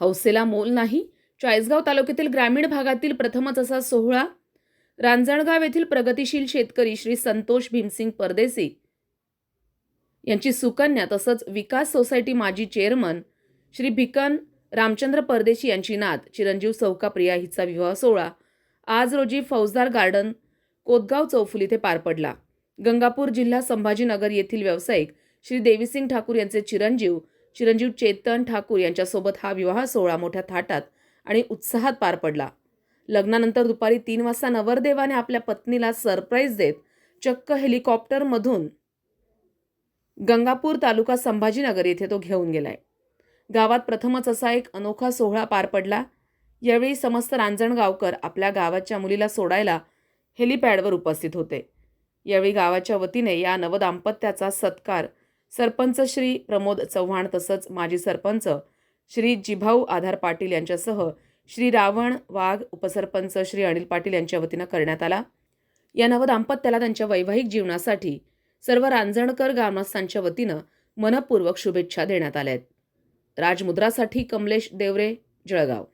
हौसेला मोल नाही. चाळीसगाव तालुक्यातील ग्रामीण भागातील प्रथमच असा सोहळा. रांजणगाव येथील प्रगतिशील शेतकरी श्री संतोष भीमसिंग परदेसी. यांची सुकन्या तसंच विकास सोसायटी माजी चेअरमन श्री भिकन रामचंद्र परदेशी यांची नात चिरंजीव सौकाप्रिया हिचा विवाह सोहळा. आज रोजी फौजदार गार्डन कोतगाव चौफुल इथे पार पडला. गंगापूर जिल्हा संभाजीनगर येथील व्यावसायिक श्री देवीसिंग ठाकूर यांचे चिरंजीव चिरंजीव चेतन ठाकूर यांच्यासोबत हा विवाह सोहळा मोठ्या थाटात आणि उत्साहात पार पडला. लग्नानंतर दुपारी तीन वाजता नवरदेवाने आपल्या पत्नीला सरप्राईज देत चक्क हेलिकॉप्टरमधून गंगापूर तालुका संभाजीनगर येथे तो घेऊन गेलाय. गावात प्रथमच असा एक अनोखा सोहळा पार पडला. यावेळी समस्त रांजणगावकर आपल्या गावाच्या मुलीला सोडायला हेलिपॅडवर उपस्थित होते. यावेळी गावाच्या वतीने या नवदाम्पत्याचा सत्कार सरपंच श्री प्रमोद चव्हाण तसंच माजी सरपंच श्री जिभाऊ आधार पाटील यांच्यासह श्री रावण वाघ उपसरपंच श्री अनिल पाटील यांच्या वतीनं करण्यात आला. या नवदाम्पत्याला त्यांच्या वैवाहिक जीवनासाठी सर्व रांजणकर ग्रामस्थांच्या वतीनं मनपूर्वक शुभेच्छा देण्यात आल्या आहेत. राजमुद्रासाठी कमलेश देवरे जळगाव.